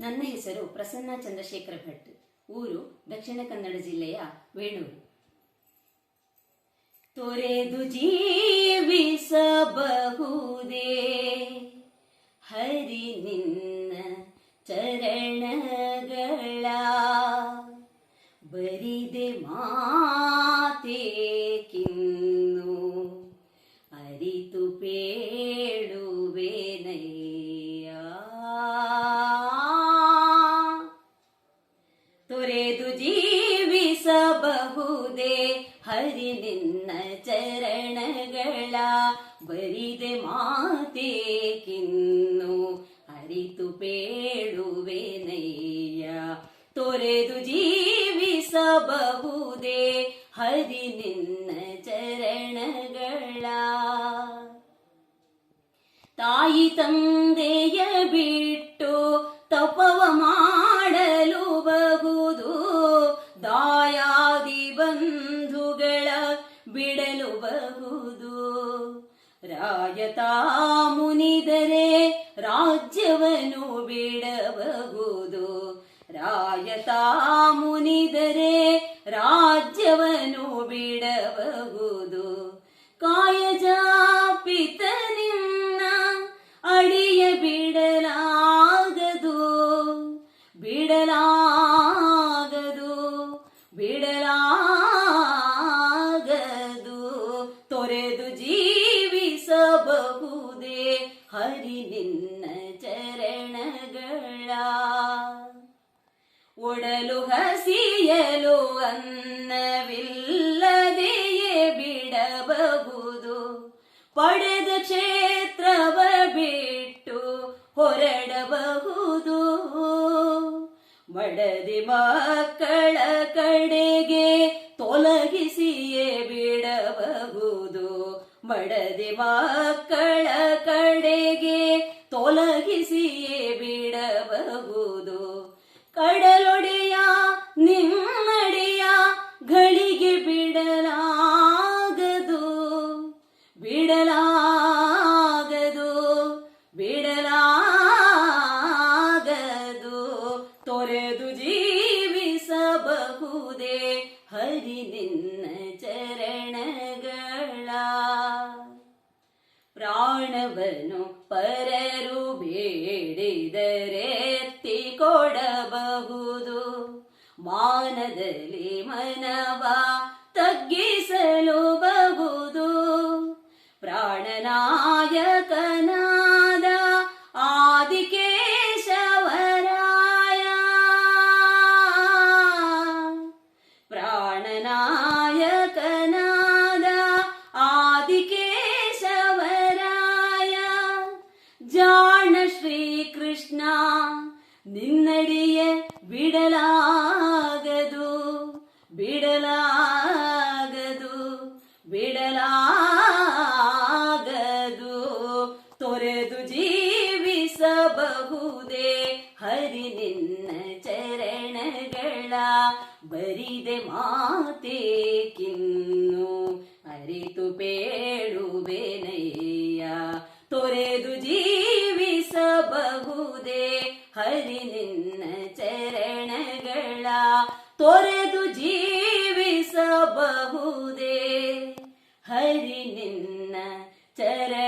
ನನ್ನ ಹೆಸರು ಪ್ರಸನ್ನ ಚಂದ್ರಶೇಖರ ಭಟ್, ಊರು ದಕ್ಷಿಣ ಕನ್ನಡ ಜಿಲ್ಲೆಯ ವೇಣೂರು. ತೊರೆದು ಜೀವಿಸಬಹುದೇ? ಹರಿ ನಿನ್ನ ಚರಣಗಳ ಬರಿದೆ ಮಾತೇಕಿನ್ನು ಅರಿತು ಪೇಳುವೆನಯ್ಯ ಹರಿ ನಿನ್ನ ಚರಣಗಳ ಬರಿದೆ ಮಾತೇಕಿನ್ನು ಅರಿತು ಪೇಳುವೆನಯ್ಯ ತೊರೆದು ಜೀವಿಸಬಹುದೇ ಹರಿ ನಿನ್ನ ಚರಣಗಳ ತಾಯಿ ತಂದೆಯ ಬಿಟ್ಟು ತಪವ ಮಾಡಲು ಬಹುದು ದಾಯಾದಿ ಬಂಧುಗಳ ರಾಯತಾ ಮುನಿದರೆ ರಾಜ್ಯವನ್ನು ಬಿಡಬಹುದು. ರಾಯತಾ ಮುನಿದರೆ ರಾಜ್ಯವನ್ನು ಬಿಡಬಹುದು. ಕಾಯಜ ಪಿತನಿನ್ನ ಅಡಿಯ ಬಿಡಲಾಗದು ಒಡಲು ಹಸಿಯಲು ಅನ್ನವಿಲ್ಲದೆಯೇ ಬಿಡಬಹುದು. ಪಡೆದ ಕ್ಷೇತ್ರವ ಬಿಟ್ಟು ಹೊರಡಬಹುದು. ಮಡದಿ ಮಕ್ಕಳ ಕಡೆಗೆ ತೊಲಗಿಸಿಯೇ ಬಿಡಬಹುದು. ಮಡದಿ ಮಕ್ಕಳ ಕಡೆಗೆ ತೊಲಗಿಸಿಯೇ ಬಿಡಬಹುದು. ಕಡಲೊಡೆಯ ನಿನ್ನ ಚರಣಗಳ ಪ್ರಾಣವನು ಪರರು ಬೇಡಿದರೆತ್ತಿ ಕೊಡಬಹುದು ಮಾನದಲ್ಲಿ ಮನವ ಬಿಡಲಾಗದು ಬಿಡಲಾಗದು ಬಿಡಲಾಗದು. ತೊರೆದು ಜೀವಿಸಬಹುದೇ ಹರಿ ನಿನ್ನ ಚರಣಗಳ ಬರಿದೆ ಮಾತೇಕಿನ್ನು ಅರಿತು ಪೇಳುವೆನಯ್ಯ ತೊರೆದು ಜೀವಿಸಬಹುದೇ. ಹರಿ ನಿನ್ನ ಚರಣಗಳ